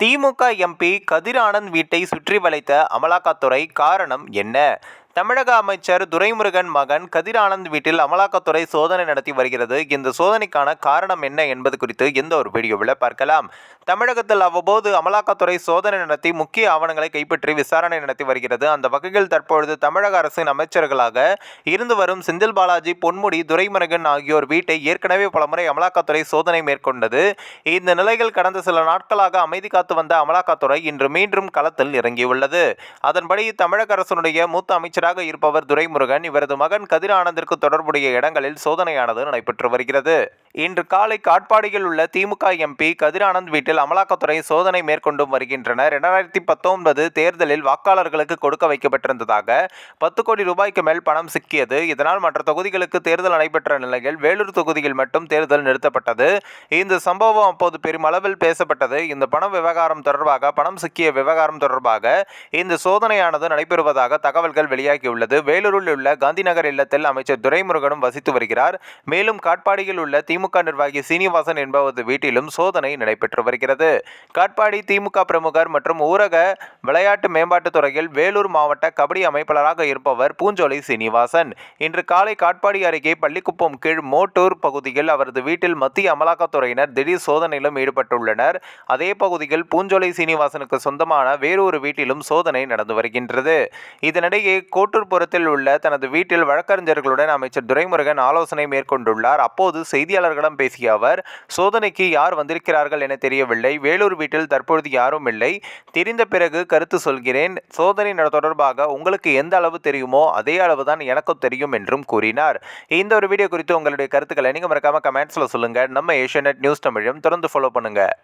திமுக MP Kathir Anand வீட்டை சுற்றி வளைத்த அமலாக்கத்துறை காரணம் என்ன? தமிழக அமைச்சர் துரைமுருகன் மகன் கதிரானந்த் வீட்டில் அமலாக்கத்துறை சோதனை நடத்தி வருகிறது. இந்த சோதனைக்கான காரணம் என்ன என்பது குறித்து எந்த ஒரு வீடியோவில் பார்க்கலாம். தமிழகத்தில் அவ்வப்போது அமலாக்கத்துறை சோதனை நடத்தி முக்கிய ஆவணங்களை கைப்பற்றி விசாரணை நடத்தி வருகிறது. அந்த வகையில் தற்பொழுது தமிழக அரசின் அமைச்சர்களாக இருந்து வரும் செந்தில் பாலாஜி பொன்முடி துரைமுருகன் ஆகியோர் வீட்டை ஏற்கனவே பலமுறை அமலாக்கத்துறை சோதனை மேற்கொண்டது. இந்த நிலையில் கடந்த சில நாட்களாக அமைதி காத்து வந்த அமலாக்கத்துறை இன்று மீண்டும் களத்தில் இறங்கியுள்ளது. அதன்படி தமிழக அரசினுடைய மூத்த அமைச்சர் அமைச்சராக இருப்பவர் துரைமுருகன் இவரது மகன் கதிர் ஆனந்திற்கு தொடர்புடைய இடங்களில் சோதனையானது நடைபெற்று வருகிறது. இன்று காலை காட்பாடியில் உள்ள திமுக எம்பி கதிர் ஆனந்த் வீட்டில் அமலாக்கத்துறை சோதனை மேற்கொண்டும் வருகின்றனர். இரண்டாயிரத்தி பத்தொன்பது தேர்தலில் வாக்காளர்களுக்கு கொடுக்க வைக்கப்பட்டிருந்ததாக பத்து கோடி ரூபாய்க்கு மேல் பணம் சிக்கியது. இதனால் மற்ற தொகுதிகளுக்கு தேர்தல் நடைபெற்ற நிலையில் வேலூர் தொகுதியில் மட்டும் தேர்தல் நிறுத்தப்பட்டது. இந்த சம்பவம் அப்போது பெருமளவில் பேசப்பட்டது. இந்த பண விவகாரம் தொடர்பாக பணம் சிக்கிய விவகாரம் தொடர்பாக இந்த சோதனையானது நடைபெறுவதாக தகவல்கள் வெளியாகியுள்ளது. வேலூரில் உள்ள காந்திநகர் இல்லத்தில் அமைச்சர் துரைமுருகனும் வசித்து வருகிறார். மேலும் காட்பாடியில் உள்ள திமுக நிர்வாகி சீனிவாசன் என்பவரது வீட்டிலும் சோதனை நடைபெற்று வருகிறது. காட்பாடி திமுக பிரமுகர் மற்றும் ஊரக விளையாட்டு மேம்பாட்டுத் துறையில் வேலூர் மாவட்ட கபடி அமைப்பாளராக இருப்பவர் பூஞ்சோலை சீனிவாசன். இன்று காலை காட்பாடி அருகே பள்ளிக்குப்பம் கீழ் மோட்டூர் பகுதியில் அவரது வீட்டில் மத்திய அமலாக்கத்துறையினர் திடீர் சோதனையிலும் ஈடுபட்டுள்ளனர். அதே பகுதியில் பூஞ்சோலை சீனிவாசனுக்கு சொந்தமான வேறொரு வீட்டிலும் சோதனை நடந்து வருகின்றது. இதனிடையே கோட்டூர்புரத்தில் உள்ள தனது வீட்டில் வழக்கறிஞர்களுடன் அமைச்சர் துரைமுருகன் ஆலோசனை மேற்கொண்டுள்ளார். அப்போது செய்தியாளர் செய்தியாளர்களிடம் பேசிய அவர் சோதனைக்கு யார் வந்திருக்கிறார்கள் என தெரியவில்லை. வேலூர் வீட்டில் தற்பொழுது யாரும் இல்லை. தெரிந்த பிறகு கருத்து சொல்கிறேன். சோதனை தொடர்பாக உங்களுக்கு எந்த அளவு தெரியுமோ அதே அளவு தான் எனக்கும் தெரியும் என்றும் கூறினார். இந்த ஒரு வீடியோ குறித்து உங்களுடைய கருத்துக்களை நீங்கள் மறக்காம கமெண்ட்ஸில் சொல்லுங்க. நம்ம ஏஷியநெட் நியூஸ் தமிழையும் தொடர்ந்து ஃபாலோ பண்ணுங்கள்